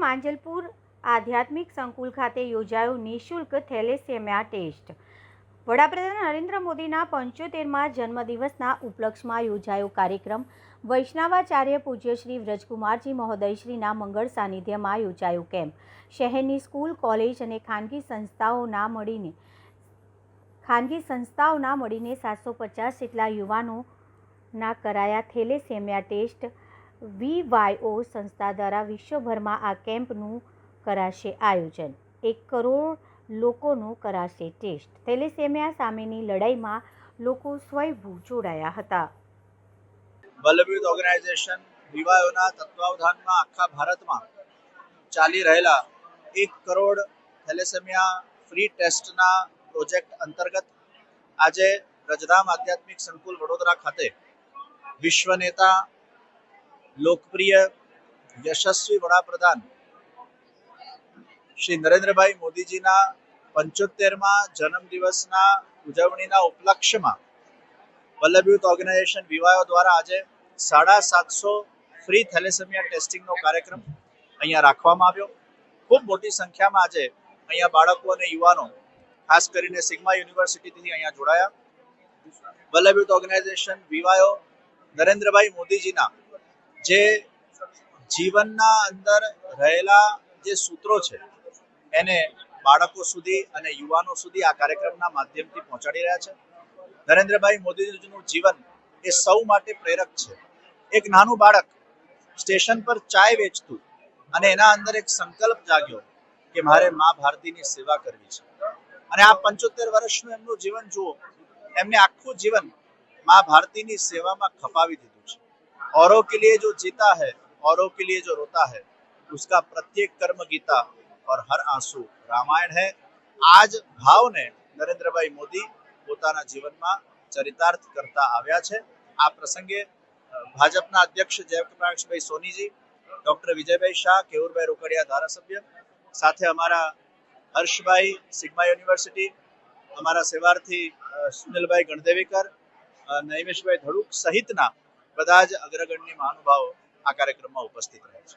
માંજલપુર આધ્યાત્મિક સંકુલ ખાતે યોજાયો નિઃશુલ્ક થેલેસેમિયા ટેસ્ટ. વડાપ્રધાન નરેન્દ્ર મોદીના પંચોતેરમાં જન્મદિવસના ઉપલક્ષમાં યોજાયો કાર્યક્રમ. વૈષ્ણવાચાર્ય પૂજ્ય શ્રી વ્રજકુમારજી મહોદયશ્રીના મંગળ સાનિધ્યમાં યોજાયો કેમ્પ. શહેરની સ્કૂલ, કોલેજ અને ખાનગી સંસ્થાઓના મળીને, ખાનગી સંસ્થાઓના મળીને સાતસો પચાસ જેટલા યુવાનોના કરાયા થેલેસેમિયા ટેસ્ટ. વીવાયઓ સંસ્થા દ્વારા વિશ્વભરમાં આ કેમ્પનું કરાશે આયોજન. એક કરોડ લોકોનું કરાશે ટેસ્ટ. થેલેસેમિયા સામેની લડાઈમાં લોકો સ્વયંભૂ જોડાયા હતા. વલ્લભયુદ્ધ ઓર્ગેનાઇઝેશન વિવાયોના તત્વાવધાનમાં આખા ભારતમાં ચાલી રહેલા એક કરોડ થેલેસેમિયા ફ્રી ટેસ્ટના પ્રોજેક્ટ અંતર્ગત આજે રજધામ આધ્યાત્મિક સંકુલ વડોદરા ખાતે વિશ્વ નેતા લોકપ્રિય, યશસ્વી વડાપ્રધાન શ્રી નરેન્દ્રભાઈ મોદીજીના પંચોતેરમાં જન્મદિવસના ઉજવણીના ઉપલક્ષ્યમાં વલ્લભ ઓર્ગેનાઇઝેશન વિવાયો દ્વારા આજે સાડા સાતસો ફ્રી થેલેસેમિયા ટેસ્ટિંગનો કાર્યક્રમ અહીંયા રાખવામાં આવ્યો. ખૂબ મોટી સંખ્યામાં આજે અહીંયા બાળકો અને યુવાનો, ખાસ કરીને સિગ્મા યુનિવર્સિટીથી અહીંયા જોડાયા. વલ્લભ યુથ ઓર્ગેનાઇઝેશન વિવાયો નરેન્દ્રભાઈ મોદીજીના જે જીવનના અંદર રહેલા જે સૂત્રો છે, એને બાળકો સુધી અને યુવાનો સુધી આ કાર્યક્રમના માધ્યમથી પહોંચાડી રહ્યા છે. નરેન્દ્રભાઈ મોદીજીનું જીવન એ સૌ માટે પ્રેરક છે. એક નાનું બાળક સ્ટેશન પર ચાય વેચતું અને એના અંદર એક સંકલ્પ જાગ્યો કે મારે મા ભારતીની સેવા કરવી છે. અને આ પંચોતેર વર્ષનું એમનું જીવન જુઓ, એમને આખું જીવન મા ભારતીની સેવામાં ખપાવી દીધું. औरों के लिए जो जीता है औरों के लिए जो रोता है उसका प्रत्येक कर्म गीता और हर आंसू रामायण है આજ ભાવને નરેન્દ્રભાઈ મોદી પોતાના જીવનમાં ચરિતાર્થ કરતા આવ્યા છે આ પ્રસંગે અ, ભાજપના અધ્યક્ષ જયપ્રકાશભાઈ સોનીજી ડોક્ટર વિજયભાઈ શાહ કેવુરભાઈ રોકડિયા ધારાસભ્ય સાથે અમારા હર્ષભાઈ સિગ્મા યુનિવર્સિટી અમારા સેવાર્થી અ, સુનિલભાઈ ગણદેવીકર અ, નૈમેશભાઈ ધડુક સહિતના બધા જ અગ્રગણ્ય મહાનુભાવો આ કાર્યક્રમમાં ઉપસ્થિત રહે છે.